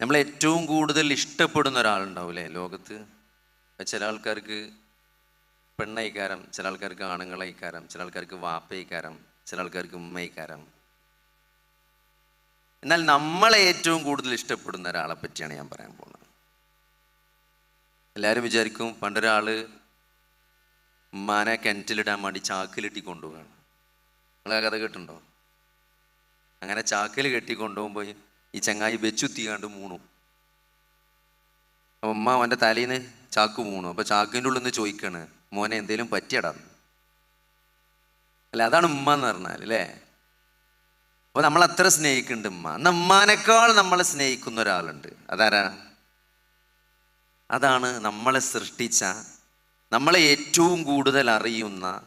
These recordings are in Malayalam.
നമ്മൾ ഏറ്റവും കൂടുതൽ ഇഷ്ടപ്പെടുന്ന ഒരാളുണ്ടാവില്ലേ ലോകത്ത് ചില ആൾക്കാർക്ക് പെണ്ണൈക്കാരം ചില ആൾക്കാർക്ക് ആണുങ്ങളൈക്കാരം ചില ആൾക്കാർക്ക് വാപ്പയിക്കാരം ചില ആൾക്കാർക്ക് ഉമ്മയിക്കാരം എന്നാൽ നമ്മളെ ഏറ്റവും കൂടുതൽ ഇഷ്ടപ്പെടുന്ന ഒരാളെ പറ്റിയാണ് ഞാൻ പറയാൻ പോകുന്നത്. എല്ലാവരും വിചാരിക്കും പണ്ടൊരാൾ ഉമ്മാനെ കിണറ്റിലിടാൻ വേണ്ടി ചാക്കിലിട്ടി കൊണ്ടുപോവുകയാണ്. നിങ്ങൾ ആ കഥ കേട്ടുണ്ടോ അങ്ങനെ ചാക്കിൽ കെട്ടി കൊണ്ടുപോകുമ്പോൾ ഈ ചങ്ങായി വെച്ചുത്തിയാണ്ട് മൂണു. അപ്പൊ ഉമ്മ അവന്റെ തലേന്ന് ചാക്ക് മൂണു. അപ്പൊ ചാക്കിന്റെ ഉള്ളിൽ നിന്ന് ചോദിക്കാണ് മോനെ എന്തേലും പറ്റിയടാ? അല്ല അതാണ് ഉമ്മ എന്ന് പറഞ്ഞാൽ അല്ലേ? അപ്പൊ നമ്മൾ അത്ര സ്നേഹിക്കുന്നുണ്ട് ഉമ്മ. എന്നാ ഉമ്മാനേക്കാൾ നമ്മളെ സ്നേഹിക്കുന്ന ഒരാളുണ്ട്. അതാരാ? അതാണ് നമ്മളെ സൃഷ്ടിച്ച നമ്മളെ ഏറ്റവും കൂടുതൽ അറിയുന്ന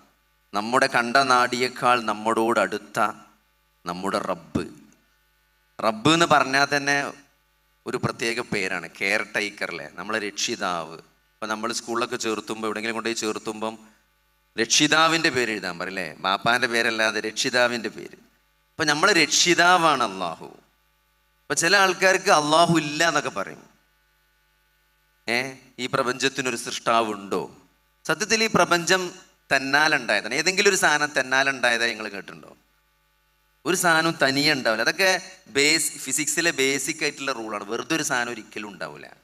നമ്മുടെ കണ്ടനാടിയേക്കാൾ നമ്മളോട് അടുത്ത നമ്മുടെ റബ്ബ്. റബ്ബ് എന്ന് പറഞ്ഞാൽ തന്നെ ഒരു പ്രത്യേക പേരാണ് കെയർ ടേക്കർ അല്ലേ? നമ്മളെ രക്ഷിതാവ്. ഇപ്പം നമ്മൾ സ്കൂളിലൊക്കെ ചേർത്തുമ്പോൾ എവിടെയെങ്കിലും കൊണ്ടുപോയി ചേർത്തുമ്പം രക്ഷിതാവിന്റെ പേര് എഴുതാൻ പറയില്ലേ ബാപ്പാന്റെ പേരല്ലാതെ രക്ഷിതാവിന്റെ പേര്. അപ്പം നമ്മളെ രക്ഷിതാവാണ് അള്ളാഹു അപ്പം ചില ആൾക്കാർക്ക് അള്ളാഹു ഇല്ല എന്നൊക്കെ പറയും. ഏ? ഈ പ്രപഞ്ചത്തിനൊരു സൃഷ്ടാവുണ്ടോ? സത്യത്തിൽ ഈ പ്രപഞ്ചം തന്നാലുണ്ടായതാണ്. ഏതെങ്കിലും ഒരു സാധനം തന്നാലുണ്ടായതായി നിങ്ങൾ കേട്ടിട്ടുണ്ടോ? ഒരു സാധനവും തനിയെ ഉണ്ടാവില്ല. അതൊക്കെ ബേസ് ഫിസിക്സിലെ ബേസിക് ആയിട്ടുള്ള റൂളാണ് വെറുതെ ഒരു സാധനം ഒരിക്കലും ഉണ്ടാവില്ല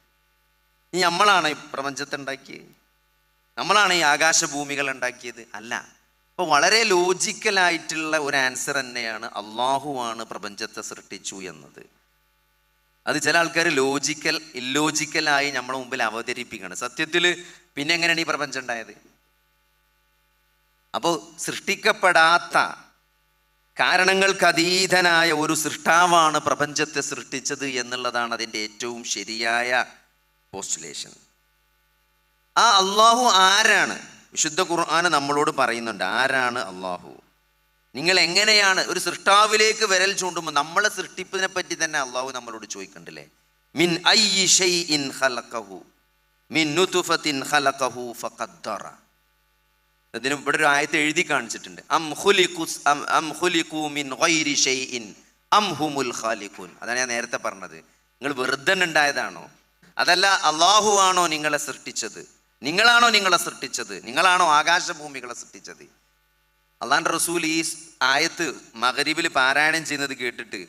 ഈ നമ്മളാണ് ഈ പ്രപഞ്ചത്തെ ഉണ്ടാക്കിയത് നമ്മളാണ് ഈ ആകാശഭൂമികൾ ഉണ്ടാക്കിയത്? അല്ല. അപ്പോൾ വളരെ ലോജിക്കലായിട്ടുള്ള ഒരു ആൻസർ തന്നെയാണ് അള്ളാഹുവാണ് പ്രപഞ്ചത്തെ സൃഷ്ടിച്ചു എന്നത്. അത് ചില ആൾക്കാർ ലോജിക്കൽ ഇല്ലോജിക്കലായി നമ്മളെ മുമ്പിൽ അവതരിപ്പിക്കുകയാണ് സത്യത്തിൽ പിന്നെ എങ്ങനെയാണ് ഈ പ്രപഞ്ചം ഉണ്ടായത്? അപ്പോൾ സൃഷ്ടിക്കപ്പെടാത്ത കാരണങ്ങൾക്ക് അതീതനായ ഒരു സൃഷ്ടാവാണ് പ്രപഞ്ചത്തെ സൃഷ്ടിച്ചത് എന്നുള്ളതാണ് അതിന്റെ ഏറ്റവും ശരിയായ പോസ്റ്റുലേഷൻ. ആ അള്ളാഹു ആരാണ്? വിശുദ്ധ ഖുർആന് നമ്മളോട് പറയുന്നുണ്ട് ആരാണ് അള്ളാഹു? നിങ്ങൾ എങ്ങനെയാണ് ഒരു സൃഷ്ടാവിലേക്ക് വിരൽ ചൂണ്ടുമ്പോൾ നമ്മളെ സൃഷ്ടിപ്പിനെ പറ്റി തന്നെ അള്ളാഹു നമ്മളോട് ചോദിക്കണ്ടല്ലേ? മിൻ ഐ ഷൈഇൻ ഖലഖഹു മിൻ നുതുഫത്തിൻ ഖലഖഹു ഫഖദ്ദറ. അതിന് ഇവിടെ ഒരു ആയത്ത് എഴുതി കാണിച്ചിട്ടുണ്ട്. അതാണ് ഞാൻ നേരത്തെ പറഞ്ഞത്. നിങ്ങൾ വെറുതെ ഉണ്ടായതാണോ? അതല്ല അള്ളാഹു ആണോ നിങ്ങളെ സൃഷ്ടിച്ചത്? നിങ്ങളാണോ നിങ്ങളെ സൃഷ്ടിച്ചത്? നിങ്ങളാണോ ആകാശഭൂമികളെ സൃഷ്ടിച്ചത്? അള്ളാന്റെ റസൂൽ ഈ ആയത്ത് മകരീബിൽ പാരായണം ചെയ്യുന്നത് കേട്ടിട്ട്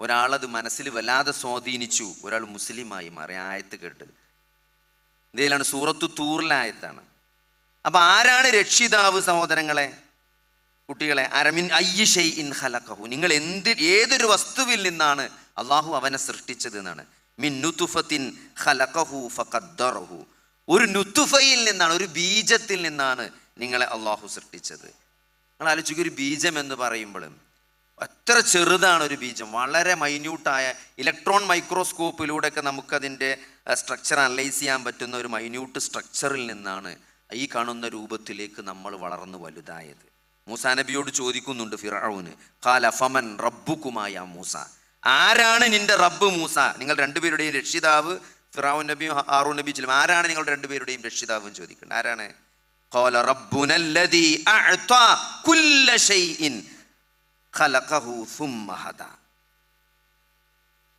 ഒരാളത് മനസ്സിൽ വല്ലാതെ സ്വാധീനിച്ചു. ഒരാൾ മുസ്ലിമായി മാറി. ആയത്ത് കേട്ട് ഇതിലാണ് സൂറത്തു തൂറിലെ ആയത്താണ്. അപ്പൊ ആരാണ് രക്ഷിതാവ് സഹോദരങ്ങളെ? കുട്ടികളെ അരമിൻ അയ്യഷൈ ഇൻ ഹലക്കഹു നിങ്ങൾ എന്ത് ഏതൊരു വസ്തുവിൽ നിന്നാണ് അള്ളാഹു അവനെ സൃഷ്ടിച്ചത് എന്നാണ്. മിൻ നുതുഫത്തിൻ ഹലക്കഹു ഫഖദ്ദറഹു. ഒരു നുത്തുഫയിൽ നിന്നാണ് ഒരു ബീജത്തിൽ നിന്നാണ് നിങ്ങളെ അള്ളാഹു സൃഷ്ടിച്ചത്. നിങ്ങൾ ആലോചിക്കുക ഒരു ബീജം എന്ന് പറയുമ്പോഴും എത്ര ചെറുതാണ് ഒരു ബീജം. വളരെ മൈന്യൂട്ടായ ഇലക്ട്രോൺ മൈക്രോസ്കോപ്പിലൂടെയൊക്കെ നമുക്കതിന്റെ സ്ട്രക്ചർ അനലൈസ് ചെയ്യാൻ പറ്റുന്ന ഒരു മൈന്യൂട്ട് സ്ട്രക്ചറിൽ നിന്നാണ് ഈ കാണുന്ന രൂപത്തിലേക്ക് നമ്മൾ വളർന്നു വലുതായത്. മൂസാ നബിയോട് ചോദിക്കുന്നുണ്ട് ഫിറൌന് കാല ഫമൻ റബ്ബുക്കുമായ മൂസ? ആരാണ് നിന്റെ റബ്ബ് മൂസ? നിങ്ങൾ രണ്ടുപേരുടെയും രക്ഷിതാവ് ഫിറാവു നബിയും ആറു നബിയും ചെല്ലും ആരാണ് നിങ്ങൾ രണ്ടുപേരുടെയും രക്ഷിതാവും? ചോദിക്കുന്നത് ആരാണ്? കുല്ല ഖലഖഹു ഹദ.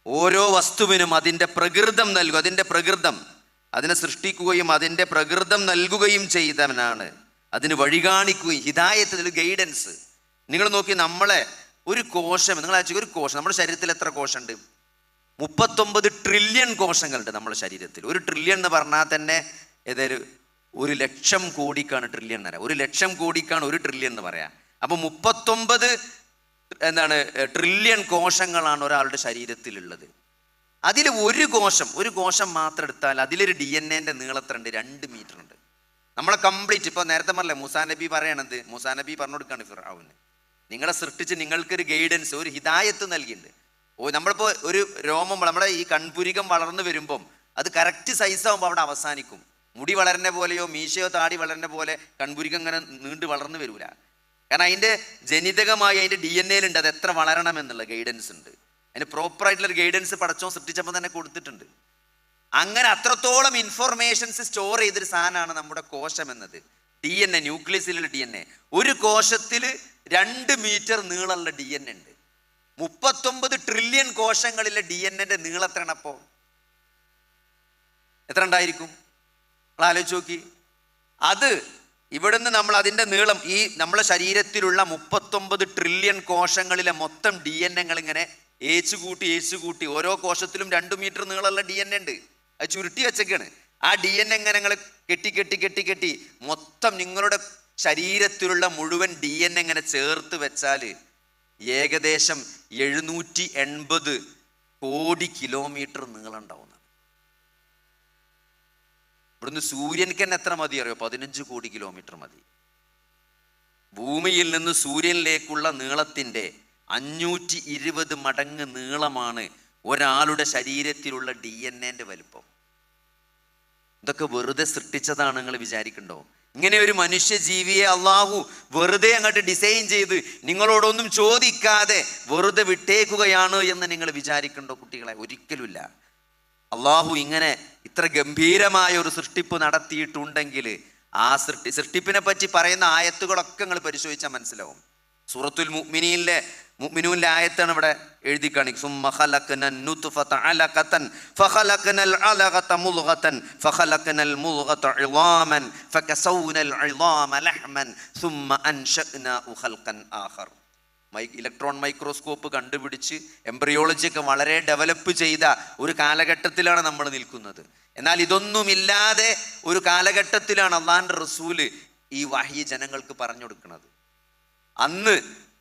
ഓരോ വസ്തുവിനും അതിന്റെ പ്രകൃതം നൽകും. അതിന്റെ പ്രകൃതം അതിനെ സൃഷ്ടിക്കുകയും അതിന്റെ പ്രകൃതം നൽകുകയും ചെയ്തവനാണ്. അതിന് വഴി കാണിക്കുകയും ഹിതായത്തിൽ ഗൈഡൻസ് നിങ്ങൾ നോക്കി നമ്മളെ ഒരു കോശം നിങ്ങൾ അയച്ചു ഒരു കോശം നമ്മുടെ ശരീരത്തിൽ എത്ര കോശമുണ്ട്? മുപ്പത്തൊമ്പത് ട്രില്യൺ കോശങ്ങളുണ്ട് നമ്മുടെ ശരീരത്തിൽ. ഒരു ട്രില്യൺ എന്ന് പറഞ്ഞാൽ തന്നെ ഏതൊരു ഒരു ലക്ഷം കോടിക്കാണ് ട്രില്യൺ എന്ന് പറയാം. ഒരു ലക്ഷം കോടിക്കാണ് ഒരു ട്രില്യൺ എന്ന് പറയാം. അപ്പൊ മുപ്പത്തൊമ്പത് എന്താണ് ട്രില്യൺ കോശങ്ങളാണ് ഒരാളുടെ ശരീരത്തിലുള്ളത്. അതിൽ ഒരു കോശം ഒരു കോശം മാത്രം എടുത്താൽ അതിലൊരു ഡി എൻ എന്റെ നീളത്തിലുണ്ട് രണ്ട് മീറ്റർ ഉണ്ട് നമ്മളെ കംപ്ലീറ്റ് ഇപ്പോൾ നേരത്തെ പറഞ്ഞില്ലേ മൂസാ നബി പറയണത് മൂസാ നബി പറഞ്ഞു കൊടുക്കുകയാണ് ഫിറാവുന് നിങ്ങളെ സൃഷ്ടിച്ച് നിങ്ങൾക്കൊരു ഗൈഡൻസ് ഒരു ഹിദായത്ത് നൽകിയിട്ടുണ്ട്. ഓ നമ്മളിപ്പോൾ ഒരു രോമം നമ്മുടെ ഈ കൺപുരികം വളർന്നു വരുമ്പം അത് കറക്റ്റ് സൈസ് ആകുമ്പോൾ അവിടെ അവസാനിക്കും. മുടി വളരുന്ന പോലെയോ മീശയോ താടി വളരുന്ന പോലെ കൺപുരികം ഇങ്ങനെ നീണ്ടു വളർന്നു വരൂല. കാരണം അതിന്റെ ജനിതകമായി അതിന്റെ ഡി എൻ എയിലുണ്ട് അത് എത്ര വളരണം എന്നുള്ള ഗൈഡൻസ് ഉണ്ട്. അതിന് പ്രോപ്പർ ആയിട്ടുള്ള ഗൈഡൻസ് പടച്ചോ സൃഷ്ടിച്ചപ്പോൾ തന്നെ കൊടുത്തിട്ടുണ്ട്. അങ്ങനെ അത്രത്തോളം ഇൻഫോർമേഷൻസ് സ്റ്റോർ ചെയ്തൊരു സാധനമാണ് നമ്മുടെ കോശം എന്നത്. ഡി എൻ എ ന്യൂക്ലിയസിലുള്ള ഡി എൻ എ ഒരു കോശത്തിൽ രണ്ട് മീറ്റർ നീളമുള്ള ഡി എൻ എ ഉണ്ട്. മുപ്പത്തൊമ്പത് ട്രില്യൺ കോശങ്ങളിലെ ഡി എൻ എന്റെ നീളത്രണപ്പോ എത്ര ഉണ്ടായിരിക്കും? നമ്മൾ ആലോചിച്ച് നോക്കി. അത് ഇവിടുന്ന് നമ്മൾ അതിന്റെ നീളം ഈ നമ്മളെ ശരീരത്തിലുള്ള മുപ്പത്തൊമ്പത് ട്രില്യൺ കോശങ്ങളിലെ മൊത്തം ഡി എൻ എങ്ങൾ ഇങ്ങനെ ഏച്ചു കൂട്ടി ഏച്ചു കൂട്ടി. ഓരോ കോശത്തിലും രണ്ട് മീറ്റർ നീളമുള്ള ഡി എൻ എ ഉണ്ട്. അത് ചുരുട്ടി വെച്ചൊക്കെയാണ് ആ ഡി എൻ എങ്ങനെ നിങ്ങൾ കെട്ടി കെട്ടി കെട്ടി കെട്ടി മൊത്തം നിങ്ങളുടെ ശരീരത്തിലുള്ള മുഴുവൻ ഡി എൻ എങ്ങനെ ചേർത്ത് വെച്ചാൽ ഏകദേശം എഴുന്നൂറ്റി എൺപത് കോടി കിലോമീറ്റർ നീളം ഉണ്ടാവുന്നത്. ഇവിടുന്ന് സൂര്യൻക്ക് തന്നെ എത്ര മതി അറിയോ? പതിനഞ്ച് കോടി കിലോമീറ്റർ മതി. ഭൂമിയിൽ നിന്ന് സൂര്യനിലേക്കുള്ള നീളത്തിന്റെ അഞ്ഞൂറ്റി ഇരുപത് മടങ്ങ് നീളമാണ് ഒരാളുടെ ശരീരത്തിലുള്ള ഡി എൻ എന്റെ വലിപ്പം. ഇതൊക്കെ വെറുതെ സൃഷ്ടിച്ചതാണ് നിങ്ങൾ വിചാരിക്കണ്ടോ? ഇങ്ങനെ ഒരു മനുഷ്യജീവിയെ അള്ളാഹു വെറുതെ അങ്ങോട്ട് ഡിസൈൻ ചെയ്ത് നിങ്ങളോടൊന്നും ചോദിക്കാതെ വെറുതെ വിട്ടേക്കുകയാണ് എന്ന് നിങ്ങൾ വിചാരിക്കണ്ടോ കുട്ടികളെ? ഒരിക്കലുമില്ല. അള്ളാഹു ഇങ്ങനെ ഇത്ര ഗംഭീരമായ ഒരു സൃഷ്ടിപ്പ് നടത്തിയിട്ടുണ്ടെങ്കിൽ ആ സൃഷ്ടി സൃഷ്ടിപ്പിനെ പറ്റി പറയുന്ന ആയത്തുകളൊക്കെ നിങ്ങൾ പരിശോധിച്ചാൽ മനസ്സിലാവും. സൂറത്തുൽ മുഅ്മിനീനിലെ മുഅ്മിനൂനിലെ ആയത്താണ് ഇവിടെ എഴുതി കാണിക്കും ഇലക്ട്രോൺ മൈക്രോസ്കോപ്പ് കണ്ടുപിടിച്ച് എംബ്രിയോളജി ഒക്കെ വളരെ ഡെവലപ്പ് ചെയ്ത ഒരു കാലഘട്ടത്തിലാണ് നമ്മൾ നിൽക്കുന്നത്. എന്നാൽ ഇതൊന്നുമില്ലാതെ ഒരു കാലഘട്ടത്തിലാണ് അള്ളാഹിന്റെ റസൂൽ ഈ വാഹ്യ ജനങ്ങൾക്ക് പറഞ്ഞു കൊടുക്കുന്നത്. അന്ന്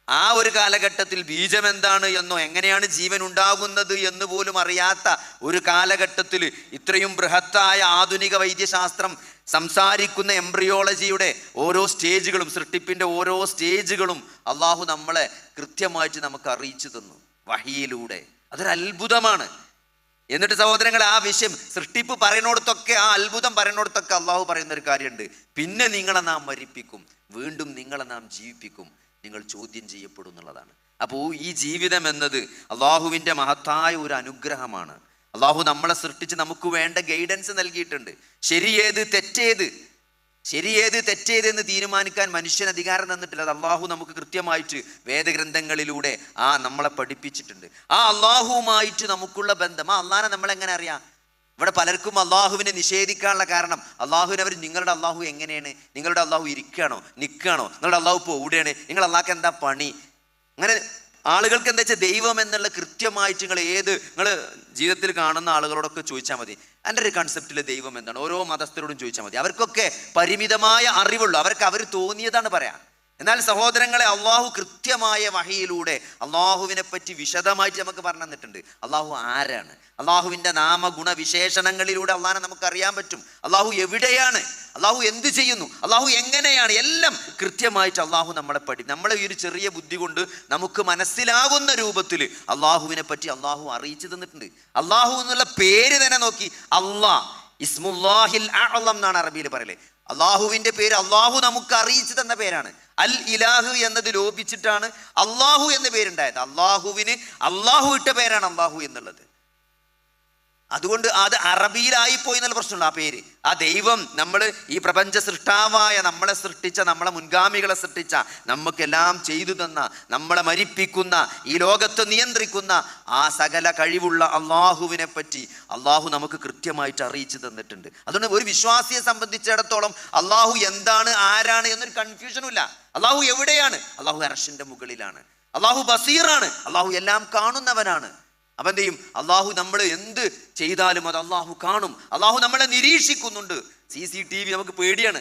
ആ ഒരു കാലഘട്ടത്തിൽ ബീജം എന്താണ് എന്നോ എങ്ങനെയാണ് ജീവൻ ഉണ്ടാകുന്നത് എന്ന് പോലും അറിയാത്ത ഒരു കാലഘട്ടത്തിൽ ഇത്രയും ബൃഹത്തായ ആധുനിക വൈദ്യശാസ്ത്രം സംസാരിക്കുന്ന എംബ്രിയോളജിയുടെ ഓരോ സ്റ്റേജുകളും സൃഷ്ടിപ്പിന്റെ ഓരോ സ്റ്റേജുകളും അള്ളാഹു നമ്മളെ കൃത്യമായിട്ട് നമുക്ക് അറിയിച്ചു തന്നു വഹിയിലൂടെ അതൊരു അത്ഭുതമാണ്. എന്നിട്ട് സഹോദരങ്ങൾ ആ വിഷയം സൃഷ്ടിപ്പ് പറയുന്നിടത്തൊക്കെ ആ അത്ഭുതം പറയുന്നിടത്തൊക്കെ അള്ളാഹു പറയുന്ന ഒരു കാര്യമുണ്ട്. പിന്നെ നിങ്ങളെ നാം മരിപ്പിക്കും വീണ്ടും നിങ്ങളെ നാം ജീവിപ്പിക്കും. നിങ്ങൾ ചോദ്യം ചെയ്യപ്പെടും എന്നുള്ളതാണ്. അപ്പോൾ ഈ ജീവിതം എന്നത് അള്ളാഹുവിന്റെ മഹത്തായ ഒരു അനുഗ്രഹമാണ്. അള്ളാഹു നമ്മളെ സൃഷ്ടിച്ച് നമുക്ക് വേണ്ട ഗൈഡൻസ് നൽകിയിട്ടുണ്ട്. ശരിയേത് തെറ്റേത്? ശരിയേത് തെറ്റേത് എന്ന് തീരുമാനിക്കാൻ മനുഷ്യൻ അധികാരം തന്നിട്ടില്ല. അത് അള്ളാഹു നമുക്ക് കൃത്യമായിട്ട് വേദഗ്രന്ഥങ്ങളിലൂടെ ആ നമ്മളെ പഠിപ്പിച്ചിട്ടുണ്ട്. ആ അള്ളാഹുവുമായിട്ട് നമുക്കുള്ള ബന്ധം. ആ അള്ളഹാനെ നമ്മളെങ്ങനെ അറിയാം? ഇവിടെ പലർക്കും അള്ളാഹുവിനെ നിഷേധിക്കാനുള്ള കാരണം അള്ളാഹുവിനെ അവർ നിങ്ങളുടെ അള്ളാഹു എങ്ങനെയാണ്? നിങ്ങളുടെ അള്ളാഹു ഇരിക്കുകയാണോ? നിൽക്കുകയാണോ? നിങ്ങളുടെ അള്ളാഹു ഇപ്പോൾ എവിടെയാണ്? നിങ്ങൾ അള്ളാഹ്ക്ക് എന്താ പണി? അങ്ങനെ ആളുകൾക്ക് എന്താ വെച്ചാൽ ദൈവം എന്നുള്ള കൃത്യമായിട്ട് നിങ്ങൾ ഏത് നിങ്ങൾ ജീവിതത്തിൽ കാണുന്ന ആളുകളോടൊക്കെ ചോദിച്ചാൽ മതി. എന്റെ ഒരു കൺസെപ്റ്റിൽ ദൈവം എന്താണ്? ഓരോ മതസ്ഥരോടും ചോദിച്ചാൽ മതി. അവർക്കൊക്കെ പരിമിതമായ അറിവുള്ളൂ. അവർക്ക് അവർ തോന്നിയതാണ് പറയാം. എന്നാൽ സഹോദരങ്ങളെ അള്ളാഹു കൃത്യമായ വഹയിലൂടെ അള്ളാഹുവിനെ പറ്റി വിശദമായിട്ട് നമുക്ക് പറഞ്ഞു തന്നിട്ടുണ്ട്. അള്ളാഹു ആരാണ്? അള്ളാഹുവിന്റെ നാമഗുണ വിശേഷണങ്ങളിലൂടെ അള്ളാഹനെ നമുക്ക് അറിയാൻ പറ്റും. അള്ളാഹു എവിടെയാണ്? അള്ളാഹു എന്ത് ചെയ്യുന്നു? അള്ളാഹു എങ്ങനെയാണ്? എല്ലാം കൃത്യമായിട്ട് അള്ളാഹു നമ്മളെ പഠി നമ്മളെ ഈ ഒരു ചെറിയ ബുദ്ധി കൊണ്ട് നമുക്ക് മനസ്സിലാകുന്ന രൂപത്തിൽ അള്ളാഹുവിനെ പറ്റി അള്ളാഹു അറിയിച്ചു തന്നിട്ടുണ്ട്. അള്ളാഹു എന്നുള്ള പേര് തന്നെ നോക്കി അള്ളാഹ് ഇസ്മുല്ലാഹിൽ എന്നാണ് അറബിയിൽ പറയലേ. അള്ളാഹുവിന്റെ പേര് അള്ളാഹു നമുക്ക് അറിയിച്ചു തന്ന പേരാണ്. അൽ ഇലാഹു എന്നത് ലോപിച്ചിട്ടാണ് അള്ളാഹു എന്ന പേരുണ്ടായത്. അള്ളാഹുവിന് അള്ളാഹു ഇട്ട പേരാണ് അള്ളാഹു എന്നുള്ളത്. അതുകൊണ്ട് അത് അറബിയിലായി പോയി എന്നുള്ള പ്രശ്നമുണ്ട് ആ പേര്. ആ ദൈവം നമ്മൾ ഈ പ്രപഞ്ച സൃഷ്ടാവായ നമ്മളെ സൃഷ്ടിച്ച നമ്മളെ മുൻഗാമികളെ സൃഷ്ടിച്ച നമുക്കെല്ലാം ചെയ്തു തന്ന നമ്മളെ മരിപ്പിക്കുന്ന ഈ ലോകത്തെ നിയന്ത്രിക്കുന്ന ആ സകല കഴിവുള്ള അള്ളാഹുവിനെ പറ്റി അള്ളാഹു നമുക്ക് കൃത്യമായിട്ട് അറിയിച്ചു തന്നിട്ടുണ്ട്. അതുകൊണ്ട് ഒരു വിശ്വാസിയെ സംബന്ധിച്ചിടത്തോളം അള്ളാഹു എന്താണ് ആരാണ് എന്നൊരു കൺഫ്യൂഷനും ഇല്ല. അള്ളാഹു എവിടെയാണ്? അള്ളാഹു അർഷിന്റെ മുകളിലാണ്. അള്ളാഹു ബസീറാണ്. അള്ളാഹു എല്ലാം കാണുന്നവനാണ്. അപ്പം എന്ത് അള്ളാഹു നമ്മൾ എന്ത് ചെയ്താലും അത് അള്ളാഹു കാണും. അള്ളാഹു നമ്മളെ നിരീക്ഷിക്കുന്നുണ്ട്. സി സി ടി വി നമുക്ക് പേടിയാണ്.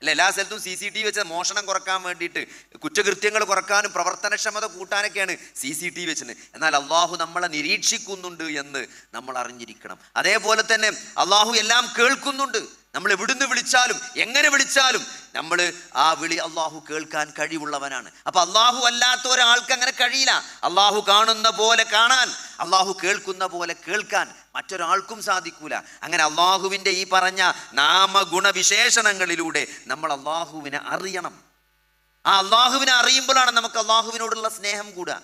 അല്ല എല്ലാ സ്ഥലത്തും സി സി ടി വി വെച്ച മോഷണം കുറയ്ക്കാൻ വേണ്ടിയിട്ട് കുറ്റകൃത്യങ്ങൾ കുറക്കാനും പ്രവർത്തനക്ഷമത കൂട്ടാനൊക്കെയാണ് സി സി ടി വി വെച്ചത്. എന്നാൽ അള്ളാഹു നമ്മളെ നിരീക്ഷിക്കുന്നുണ്ട് എന്ന് നമ്മൾ അറിഞ്ഞിരിക്കണം. അതേപോലെ തന്നെ അള്ളാഹു എല്ലാം കേൾക്കുന്നുണ്ട്. നമ്മൾ എവിടുന്ന് വിളിച്ചാലും എങ്ങനെ വിളിച്ചാലും നമ്മൾ ആ വിളി അള്ളാഹു കേൾക്കാൻ കഴിവുള്ളവനാണ്. അപ്പൊ അള്ളാഹു അല്ലാത്ത ഒരാൾക്ക് അങ്ങനെ കഴിയില്ല. അള്ളാഹു കാണുന്ന പോലെ കാണാൻ അള്ളാഹു കേൾക്കുന്ന പോലെ കേൾക്കാൻ മറ്റൊരാൾക്കും സാധിക്കൂല. അങ്ങനെ അള്ളാഹുവിന്റെ ഈ പറഞ്ഞ നാമഗുണവിശേഷണങ്ങളിലൂടെ നമ്മൾ അള്ളാഹുവിനെ അറിയണം. ആ അള്ളാഹുവിനെ അറിയുമ്പോഴാണ് നമുക്ക് അള്ളാഹുവിനോടുള്ള സ്നേഹം കൂടുക.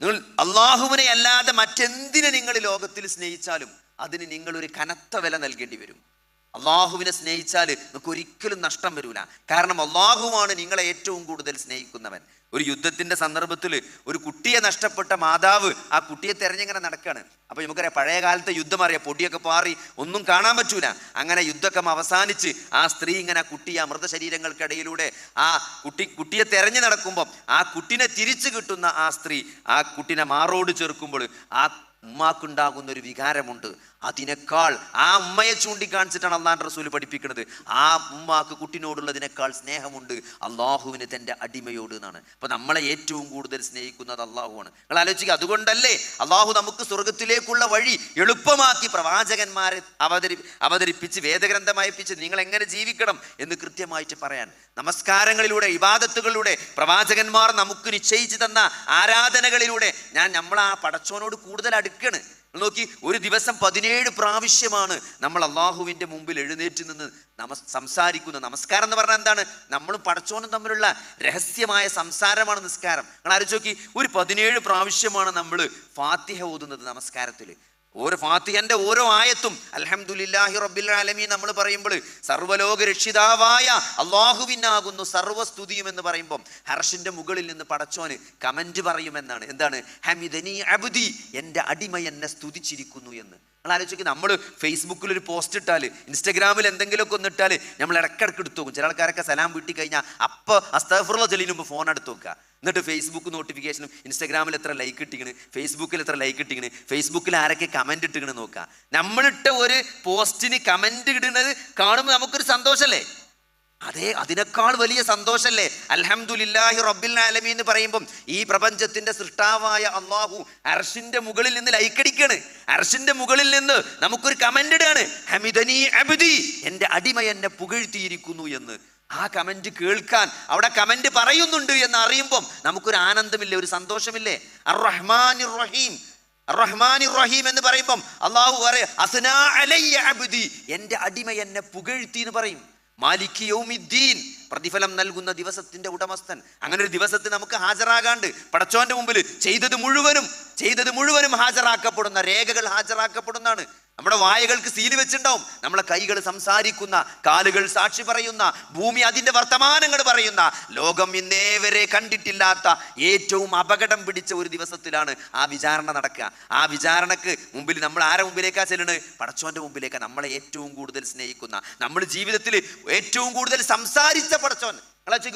നിങ്ങൾ അള്ളാഹുവിനെ അല്ലാതെ മറ്റെന്തിനെ നിങ്ങൾ ലോകത്തിൽ സ്നേഹിച്ചാലും അതിന് നിങ്ങളൊരു കനത്ത വില നൽകേണ്ടി വരും. അള്ളാഹുവിനെ സ്നേഹിച്ചാൽ നിങ്ങൾക്ക് ഒരിക്കലും നഷ്ടം വരില്ല കാരണം അള്ളാഹുവാണ് നിങ്ങളെ ഏറ്റവും കൂടുതൽ സ്നേഹിക്കുന്നവൻ. ഒരു യുദ്ധത്തിന്റെ സന്ദർഭത്തിൽ ഒരു കുട്ടിയെ നഷ്ടപ്പെട്ട മാതാവ് ആ കുട്ടിയെ തെരഞ്ഞിങ്ങനെ നടക്കുകയാണ് അപ്പൊ നമുക്കറിയാം പഴയ കാലത്തെ യുദ്ധം അറിയാം പൊടിയൊക്കെ പാറി ഒന്നും കാണാൻ പറ്റൂല. അങ്ങനെ യുദ്ധക്കം അവസാനിച്ച് ആ സ്ത്രീ ഇങ്ങനെ ആ കുട്ടി ആ മൃതശരീരങ്ങൾക്കിടയിലൂടെ ആ കുട്ടി കുട്ടിയെ തെരഞ്ഞു നടക്കുമ്പോൾ ആ കുട്ടിനെ തിരിച്ചു കിട്ടുന്ന ആ സ്ത്രീ ആ കുട്ടിനെ മാറോട് ചേർക്കുമ്പോൾ ആ ഉമ്മാക്കുണ്ടാകുന്ന ഒരു വികാരമുണ്ട്. അതിനേക്കാൾ ആ ഉമ്മയെ ചൂണ്ടിക്കാണിച്ചിട്ടാണ് അള്ളാഹ് റസൂൽ പഠിപ്പിക്കുന്നത്. ആ ഉമ്മാക്ക് കുട്ടിനോടുള്ളതിനേക്കാൾ സ്നേഹമുണ്ട്. അള്ളാഹുവിന് തന്റെ അടിമയോട് എന്നാണ്. അപ്പൊ നമ്മളെ ഏറ്റവും കൂടുതൽ സ്നേഹിക്കുന്നത് അള്ളാഹുവാണ്. നിങ്ങൾ ആലോചിക്കുക അതുകൊണ്ടല്ലേ അള്ളാഹു നമുക്ക് സ്വർഗത്തിലേക്കുള്ള വഴി എളുപ്പമാക്കി പ്രവാചകന്മാരെ അവതരി അവതരിപ്പിച്ച് വേദഗ്രന്ഥമയപ്പിച്ച് നിങ്ങൾ എങ്ങനെ ജീവിക്കണം എന്ന് കൃത്യമായിട്ട് പറയാൻ. നമസ്കാരങ്ങളിലൂടെ ഇബാദത്തുകളിലൂടെ പ്രവാചകന്മാർ നമുക്ക് നിശ്ചയിച്ചു തന്ന ആരാധനകളിലൂടെ ഞാൻ നമ്മൾ ആ പടച്ചോനോട് കൂടുതൽ അടുക്കാണ്. നോക്കി ഒരു ദിവസം പതിനേഴ് പ്രാവശ്യമാണ് നമ്മൾ അള്ളാഹുവിന്റെ മുമ്പിൽ എഴുന്നേറ്റ് നിന്ന് നമ സംസാരിക്കുന്ന നമസ്കാരം എന്ന് പറഞ്ഞാൽ എന്താണ്? നമ്മളും പടച്ചോനും തമ്മിലുള്ള രഹസ്യമായ സംസാരമാണ് നിസ്കാരം. നിങ്ങൾ ആലോചിച്ച് നോക്കി ഒരു പതിനേഴ് പ്രാവശ്യമാണ് നമ്മൾ ഫാത്തിഹ ഓതുന്നത് നമസ്കാരത്തിൽ. ഓരോ ഫാത്തിഹന്റെ ഓരോ ആയത്തും അലഹമുല്ലാഹി റബ്ബിൽ ആലമീ നമ്മൾ പറയുമ്പോൾ സർവലോക രക്ഷിതാവായ അള്ളാഹുവിനാകുന്നു സർവസ്തുതിയും എന്ന് പറയുമ്പം ഹർഷിന്റെ മുകളിൽ നിന്ന് പടച്ചോന് കമന്റ് പറയുമെന്നാണ്. എന്താണ്? ഹമിദനി അബുദി എന്റെ അടിമ എന്നെ സ്തുതിച്ചിരിക്കുന്നു എന്ന്. നമ്മൾ ആലോചിക്കുക നമ്മൾ ഫേസ്ബുക്കിൽ ഒരു പോസ്റ്റ് ഇട്ടാൽ ഇൻസ്റ്റാഗ്രാമിൽ എന്തെങ്കിലുമൊക്കെ ഒന്ന് ഇട്ടാൽ നമ്മൾ ഇടയ്ക്കിടയ്ക്ക് എടുത്തു നോക്കും. ചില ആൾക്കാരൊക്കെ സലാം വീട്ടി കഴിഞ്ഞാൽ അപ്പോൾ അസ്തഫുള്ള മുമ്പ് ഫോൺ എടുത്തു നോക്കുക. എന്നിട്ട് ഫേസ്ബുക്ക് നോട്ടിഫിക്കേഷനും ഇൻസ്റ്റാഗ്രാമിൽ എത്ര ലൈക്ക് കിട്ടിക്കണ് ഫേസ്ബുക്കിൽ എത്ര ലൈക്ക് കിട്ടിക്കണ് ഫേസ്ബുക്കിൽ ആരൊക്കെ കമന്റ് ഇട്ടിക്കണ് നോക്കുക നമ്മളിട്ട ഒരു പോസ്റ്റിന് കമന്റ് ഇടുന്നത് കാണുമ്പോൾ നമുക്കൊരു സന്തോഷമല്ലേ അതെ അതിനേക്കാൾ വലിയ സന്തോഷമല്ലേ അലഹമുല്ലാഹി റബ്ബിൽ ആലമി എന്ന് പറയുമ്പം ഈ പ്രപഞ്ചത്തിന്റെ സൃഷ്ടാവായ അള്ളാഹു അർഷിന്റെ മുകളിൽ നിന്ന് ലൈക്കടിക്കാണ് അർഷിന്റെ മുകളിൽ നിന്ന് നമുക്കൊരു കമന്റ് ഇടാണ്. ഹമിദനി അബ്ദി എന്റെ അടിമ എന്നെ പുകഴ്ത്തിയിരിക്കുന്നു എന്ന്. ആ കമന്റ് കേൾക്കാൻ അവിടെ കമന്റ് പറയുന്നുണ്ട് എന്ന് അറിയുമ്പം നമുക്കൊരു ആനന്ദമില്ലേ ഒരു സന്തോഷമില്ലേ? അർ റഹ്മാൻ റഹീം റഹ്മാൻ റഹീം എന്ന് പറയുമ്പം അള്ളാഹു പറയും എന്റെ അടിമ എന്നെ പുകഴ്ത്തി എന്ന് പറയും. മാലിക് യൗമിദ്ദീൻ പ്രതിഫലം നൽകുന്ന ദിവസത്തിന്റെ ഉടമസ്ഥൻ. അങ്ങനെ ഒരു ദിവസത്തിൽ നമുക്ക് ഹാജരാകാണ്ട് പടച്ചോന്റെ മുമ്പിൽ ചെയ്തത് മുഴുവനും ചെയ്തത് മുഴുവനും ഹാജരാക്കപ്പെടുന്ന രേഖകൾ ഹാജരാക്കപ്പെടുന്നതാണ്. നമ്മുടെ വായകൾക്ക് സീൽ വെച്ചിട്ടുണ്ടാവും. നമ്മളെ കൈകൾ സംസാരിക്കുന്ന കാലുകൾ സാക്ഷി പറയുന്ന ഭൂമി അതിന്റെ വർത്തമാനങ്ങൾ പറയുന്ന ലോകം ഇന്നേവരെ കണ്ടിട്ടില്ലാത്ത ഏറ്റവും അപകടം പിടിച്ച ഒരു ദിവസത്തിലാണ് ആ വിചാരണ നടക്കുക. ആ വിചാരണക്ക് മുമ്പിൽ നമ്മൾ ആരെ മുമ്പിലേക്കാ ചെല്ലുന്നത്? പടച്ചോന്റെ മുമ്പിലേക്കാ. നമ്മളെ ഏറ്റവും കൂടുതൽ സ്നേഹിക്കുന്ന നമ്മൾ ജീവിതത്തിൽ ഏറ്റവും കൂടുതൽ സംസാരിച്ച പടച്ചോൻ.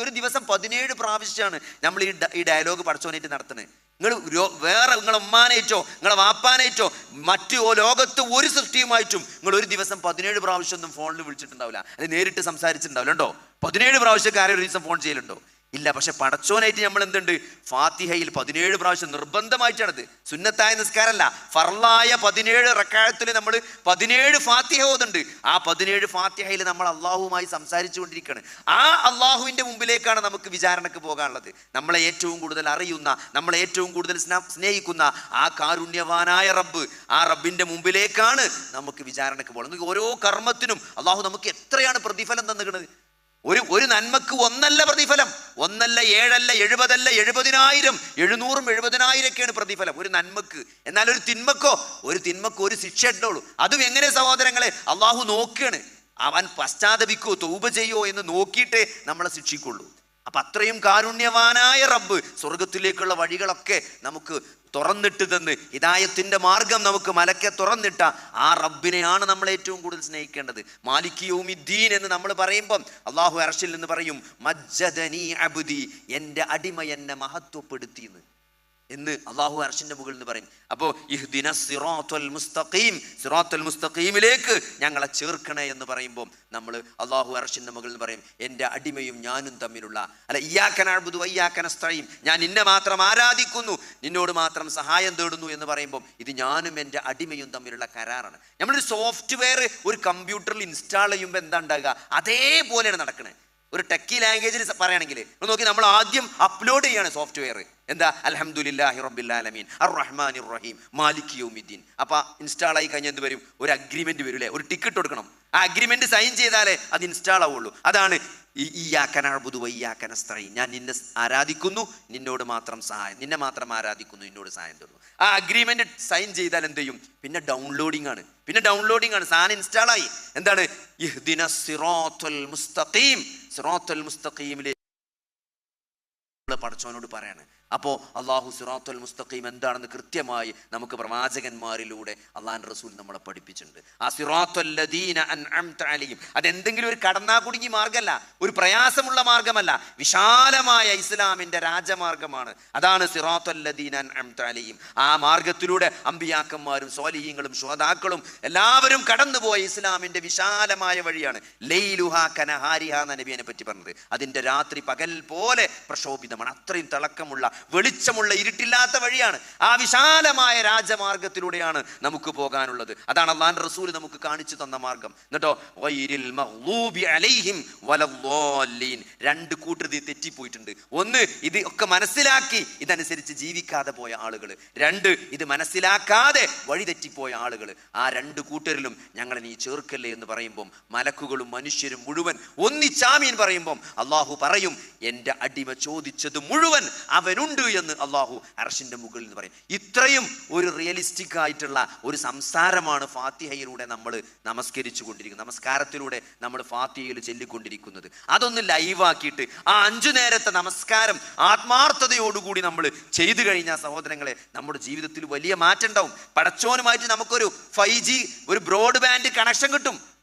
ഒരു ദിവസം പതിനേഴ് പ്രാവശ്യമാണ് നമ്മൾ ഈ ഡയലോഗ് പടച്ചോനായിട്ട് നടത്തുന്നത്. നിങ്ങൾ വേറെ നിങ്ങളെ ഉമ്മാനേറ്റോ നിങ്ങളെ വാപ്പാനേറ്റോ മറ്റു ലോകത്ത് ഒരു സൃഷ്ടിയുമായിട്ടും നിങ്ങൾ ഒരു ദിവസം പതിനേഴ് പ്രാവശ്യം ഒന്നും ഫോണിൽ വിളിച്ചിട്ടുണ്ടാവില്ല. അല്ലെങ്കിൽ നേരിട്ട് സംസാരിച്ചിട്ടുണ്ടാവില്ല. ഉണ്ടോ? പതിനേഴ് പ്രാവശ്യം കാര്യം ഒരു ദിവസം ഫോൺ ചെയ്യലുണ്ടോ? ഇല്ല പക്ഷെ പടച്ചോനായിട്ട് നമ്മൾ എന്തുണ്ട് ഫാത്തിഹയിൽ പതിനേഴ് പ്രാവശ്യം നിർബന്ധമായിട്ടാണത്. സുന്നത്തായ നിസ്കാരമല്ല ഫർലായ പതിനേഴ് റക്കാഴത്തിൽ നമ്മൾ പതിനേഴ് ഫാത്തിഹ ഓതുണ്ട് ആ പതിനേഴ് ഫാത്തിഹയിൽ നമ്മൾ അള്ളാഹുവുമായി സംസാരിച്ചു കൊണ്ടിരിക്കുകയാണ് ആ അള്ളാഹുവിന്റെ മുമ്പിലേക്കാണ് നമുക്ക് വിചാരണക്ക് പോകാനുള്ളത്. നമ്മളെ ഏറ്റവും കൂടുതൽ അറിയുന്ന നമ്മളെ ഏറ്റവും കൂടുതൽ സ്ന- സ്നേഹിക്കുന്ന ആ കാരുണ്യവാനായ റബ്ബ് ആ റബ്ബിന്റെ മുമ്പിലേക്കാണ് നമുക്ക് വിചാരണക്ക് പോകുന്നത്. ഓരോ കർമ്മത്തിനും അള്ളാഹു നമുക്ക് എത്രയാണ് പ്രതിഫലം തന്നിരിക്കുന്നത്? ഒരു ഒരു നന്മക്ക് ഒന്നല്ല പ്രതിഫലം. ഒന്നല്ല ഏഴല്ല എഴുപതല്ല എഴുപതിനായിരം എഴുന്നൂറും എഴുപതിനായിരമൊക്കെയാണ് പ്രതിഫലം. ഒരു നന്മക്ക്. എന്നാൽ ഒരു തിന്മക്കോ? ഒരു തിന്മക്കോ ഒരു ശിക്ഷ ഉണ്ടോളൂ. അതും എങ്ങനെ സഹോദരങ്ങളെ? അള്ളാഹു നോക്കുകയാണ് അവൻ പശ്ചാത്തപിക്കോ തൗബ ചെയ്യോ എന്ന് നോക്കിയിട്ടേ നമ്മളെ ശിക്ഷിക്കുള്ളൂ. അപ്പൊ അത്രയും കാരുണ്യവാനായ റബ്ബ് സ്വർഗത്തിലേക്കുള്ള വഴികളൊക്കെ നമുക്ക് തുറന്നിട്ട് തന്ന് മാർഗം നമുക്ക് മലക്കെ തുറന്നിട്ട ആ റബ്ബിനെയാണ് നമ്മൾ ഏറ്റവും കൂടുതൽ സ്നേഹിക്കേണ്ടത്. മാലിക്യോമിദ്ദീൻ എന്ന് നമ്മൾ പറയുമ്പം അള്ളാഹു അർഷിൽ നിന്ന് പറയും മജ്ജദനി അബുദി എന്റെ അടിമ എന്നെ മഹത്വപ്പെടുത്തി എന്ന് അള്ളാഹു അർഷിന്റെ മുകളിൽ നിന്ന് പറയും. അപ്പോ ഇഹ്ദിന സിറാത്തുൽ മുസ്തഖീം സിറാത്തുൽ മുസ്തഖീമിലേക്ക് ഞങ്ങളെ ചേർക്കണേ എന്ന് പറയുമ്പോൾ നമ്മൾ അള്ളാഹു അർഷിന്റെ മുകളിൽ പറയും എന്റെ അടിമയും ഞാനും തമ്മിലുള്ള അല്ല ഇയ്യാക്കനാഴ്ബുദു വയ്യാക്കനസ്തയും ഞാൻ നിന്നെ മാത്രം ആരാധിക്കുന്നു നിന്നോട് മാത്രം സഹായം തേടുന്നു എന്ന് പറയുമ്പോൾ ഇത് ഞാനും എന്റെ അടിമയും തമ്മിലുള്ള കരാറാണ്. നമ്മളൊരു സോഫ്റ്റ്വെയർ ഒരു കമ്പ്യൂട്ടറിൽ ഇൻസ്റ്റാൾ ചെയ്യുമ്പോൾ എന്താ ഉണ്ടാകുക അതേപോലെയാണ് നടക്കുന്നത് ഒരു ടെക്കി ലാംഗ്വേജിൽ പറയുകയാണെങ്കിൽ നോക്കി നമ്മൾ ആദ്യം അപ്ലോഡ് ചെയ്യാണ് സോഫ്റ്റ്വെയർ എന്താ? അൽഹംദുലില്ലാഹി റബ്ബിൽ ആലമീൻ. അർ റഹ്മാൻ റഹീം മാലിക് യൗമിദ്ദീൻ. അപ്പോൾ ഇൻസ്റ്റാൾ ആയി കഴിഞ്ഞാൽ എന്ത് വരും ഒരു അഗ്രിമെന്റ് വരും അല്ലേ ഒരു ടിക്കറ്റ് കൊടുക്കണം. ആ അഗ്രിമെന്റ് സൈൻ ചെയ്താലേ അത് ഇൻസ്റ്റാൾ ആവുള്ളൂ. അതാണ് ഈയാക്കനബുദു വയ്യാക്കനസ്തഴി ഞാൻ നിന്നെ ആരാധിക്കുന്നു നിന്നോട് മാത്രം സഹായം. നിന്നെ മാത്രം ആരാധിക്കുന്നു നിന്നോട് സഹായം തരുന്നു. ആ അഗ്രിമെന്റ് സൈൻ ചെയ്താൽ എന്ത് ചെയ്യും? പിന്നെ ഡൗൺലോഡിംഗ് ആണ്. പിന്നെ ഡൗൺലോഡിംഗ് ആണ്. സാധനം ഇൻസ്റ്റാൾ ആയി. എന്താണ്? മുസ്തഖീം. സിറാത്തുൽ മുസ്തഖീമിലെ പഠിച്ചവനോട് പറയാണ്. അപ്പോൾ അള്ളാഹു സിറാത്തുൽ മുസ്തഖീം എന്താണെന്ന് കൃത്യമായി നമുക്ക് പ്രവാചകന്മാരിലൂടെ അള്ളാഹ് റസൂൽ നമ്മളെ പഠിപ്പിച്ചിട്ടുണ്ട്. ആ സിറാത്തുല്ലദീന അലൈഹിം. അതെന്തെങ്കിലും ഒരു കടന്നാ കുടുങ്ങി മാർഗമല്ല ഒരു പ്രയാസമുള്ള മാർഗമല്ല വിശാലമായ ഇസ്ലാമിന്റെ രാജമാർഗമാണ് അതാണ് സിറാത്തുല്ലദീന അലൈഹിം. ആ മാർഗത്തിലൂടെ അമ്പിയാക്കന്മാരും സ്വാലിഹീങ്ങളും ശുഹദാക്കളും എല്ലാവരും കടന്നുപോയ ഇസ്ലാമിന്റെ വിശാലമായ വഴിയാണ് ലൈലുഹാ കനഹാരിഹ നബിയെ പറ്റി പറഞ്ഞത്. അതിന്റെ രാത്രി പകൽ പോലെ പ്രക്ഷോഭിതമാണ്. അത്രയും തിളക്കമുള്ള വെളിച്ചമുള്ള ഇരുട്ടില്ലാത്ത വഴിയാണ്. ആ വിശാലമായ രാജമാർഗത്തിലൂടെയാണ് നമുക്ക് പോകാനുള്ളത്. അതാണ് അള്ളാൻ റസൂൽ നമുക്ക് കാണിച്ചു തന്ന മാർഗം. എന്നിട്ടോ അലൈഹിം. രണ്ട് കൂട്ടർ ഇത് തെറ്റിപ്പോയിട്ടുണ്ട്. ഒന്ന് ഇത് ഒക്കെ മനസ്സിലാക്കി ഇതനുസരിച്ച് ജീവിക്കാതെ പോയ ആളുകൾ രണ്ട് ഇത് മനസ്സിലാക്കാതെ വഴി തെറ്റിപ്പോയ ആളുകൾ ആ രണ്ട് കൂട്ടരിലും ഞങ്ങളെ നീ ചേർക്കല്ലേ എന്ന് പറയുമ്പം മലക്കുകളും മനുഷ്യരും മുഴുവൻ ഒന്നിച്ചാമീൻ പറയുമ്പം അള്ളാഹു പറയും എന്റെ അടിമ ചോദിച്ചത് മുഴുവൻ അവനുണ്ട് എന്ന് അള്ളാഹു അർഷിന്റെ മുകളിൽ എന്ന് പറയും. ഇത്രയും ഒരു റിയലിസ്റ്റിക് ആയിട്ടുള്ള ഒരു സംസാരമാണ് ഫാത്തിഹയിലൂടെ നമ്മൾ നമസ്കരിച്ചു കൊണ്ടിരിക്കുന്നത് നമസ്കാരത്തിലൂടെ നമ്മൾ ഫാത്തിഹയിൽ ചൊല്ലിക്കൊണ്ടിരിക്കുന്നത്. അതൊന്ന് ലൈവാക്കിയിട്ട് ആ അഞ്ചു നേരത്തെ നമസ്കാരം ആത്മാർത്ഥതയോടുകൂടി നമ്മൾ ചെയ്തു കഴിഞ്ഞാൽ സഹോദരങ്ങളെ നമ്മുടെ ജീവിതത്തിൽ വലിയ മാറ്റം ഉണ്ടാവും. പടച്ചോനുമായിട്ട് നമുക്കൊരു ഫൈവ് ജി ഒരു ബ്രോഡ്ബാൻഡ് കണക്ഷൻ കിട്ടും.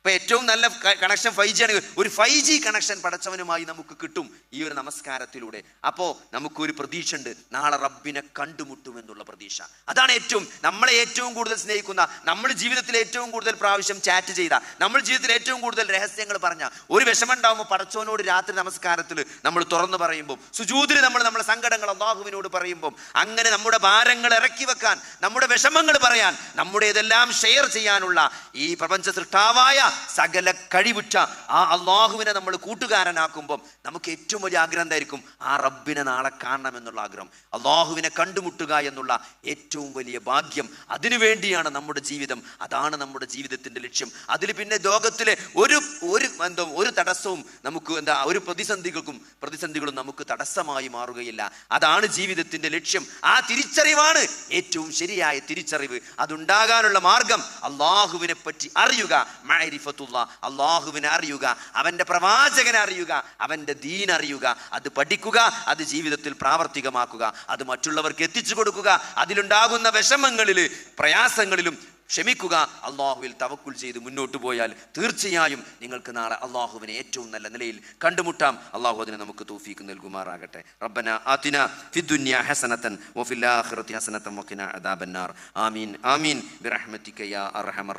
ഇപ്പൊ ഏറ്റവും നല്ല കണക്ഷൻ ഫൈവ് ജി ആണ് ഒരു ഫൈവ് ജി കണക്ഷൻ പടച്ചവനുമായി നമുക്ക് കിട്ടും ഈ ഒരു നമസ്കാരത്തിലൂടെ. അപ്പോ നമുക്കൊരു പ്രതീക്ഷ ഉണ്ട് നാളെ റബ്ബിനെ കണ്ടുമുട്ടും എന്നുള്ള പ്രതീക്ഷ. അതാണ് ഏറ്റവും നമ്മളെ ഏറ്റവും കൂടുതൽ സ്നേഹിക്കുന്ന നമ്മൾ ജീവിതത്തിൽ ഏറ്റവും കൂടുതൽ പ്രാവശ്യം ചാറ്റ് ചെയ്ത നമ്മൾ ജീവിതത്തിൽ ഏറ്റവും കൂടുതൽ രഹസ്യങ്ങൾ പറഞ്ഞ ഒരു വിഷമം ഉണ്ടാകുമ്പോൾ പടച്ചവനോട് രാത്രി നമസ്കാരത്തിൽ നമ്മൾ തുറന്നു പറയുമ്പോൾ സുജൂതിൽ നമ്മൾ നമ്മുടെ സങ്കടങ്ങൾ അള്ളാഹുവിനോട് പറയുമ്പോൾ അങ്ങനെ നമ്മുടെ ഭാരങ്ങൾ ഇറക്കി വെക്കാൻ നമ്മുടെ വിഷമങ്ങൾ പറയാൻ നമ്മുടേതെല്ലാം ഷെയർ ചെയ്യാനുള്ള ഈ പ്രപഞ്ച സൃഷ്ടാവായ സകല കഴിവുറ്റ ആ അള്ളാഹുവിനെ നമ്മൾ കൂട്ടുകാരനാക്കുമ്പം നമുക്ക് ഏറ്റവും വലിയ ആഗ്രഹം എന്തായിരിക്കും? ആ റബ്ബിനെ നാളെ കാണണം എന്നുള്ള ആഗ്രഹം. അള്ളാഹുവിനെ കണ്ടുമുട്ടുക എന്നുള്ള ഏറ്റവും വലിയ ഭാഗ്യം. അതിനുവേണ്ടിയാണ് നമ്മുടെ ജീവിതം. അതാണ് നമ്മുടെ ജീവിതത്തിന്റെ ലക്ഷ്യം. അതിൽ പിന്നെ ലോകത്തിലെ ഒരു ഒരു എന്തോ ഒരു തടസ്സവും നമുക്ക് എന്താ ഒരു പ്രതിസന്ധികൾക്കും പ്രതിസന്ധികളും നമുക്ക് തടസ്സമായി മാറുകയില്ല. അതാണ് ജീവിതത്തിന്റെ ലക്ഷ്യം. ആ തിരിച്ചറിവാണ് ഏറ്റവും ശരിയായ തിരിച്ചറിവ്. അതുണ്ടാകാനുള്ള മാർഗം അള്ളാഹുവിനെ പറ്റി അറിയുക. മൈരിഫത്തുള്ള അള്ളാഹുവിനെ അറിയുക അവന്റെ പ്രവാചകനെ അറിയുക അവന്റെ ദീൻ അറിയുക അത് പഠിക്കുക അത് ജീവിതത്തിൽ പ്രാവർത്തികമാക്കുക അത് മറ്റുള്ളവർക്ക് എത്തിച്ചു കൊടുക്കുക അതിലുണ്ടാകുന്ന വിഷമങ്ങളിൽ പ്രയാസങ്ങളിലും ക്ഷമിക്കുക അള്ളാഹുവിൽ തവക്കുൽ ചെയ്ത് മുന്നോട്ട് പോയാൽ തീർച്ചയായും നിങ്ങൾക്ക് നാളെ അള്ളാഹുവിനെ ഏറ്റവും നല്ല നിലയിൽ കണ്ടുമുട്ടാം. അള്ളാഹു അതിനെ നമുക്ക് തൂഫീക്ക് നൽകുമാറാകട്ടെ. റബ്ബന ആതിന ഫിദ്ദുന്യ ഹസനത്തൻ വഫിൽ ആഖിറതി ഹസനത്തൻ അദാബന്നാർ. ആമീൻ ആമീൻ. ബിറഹ്മതിക യാ അർഹമർ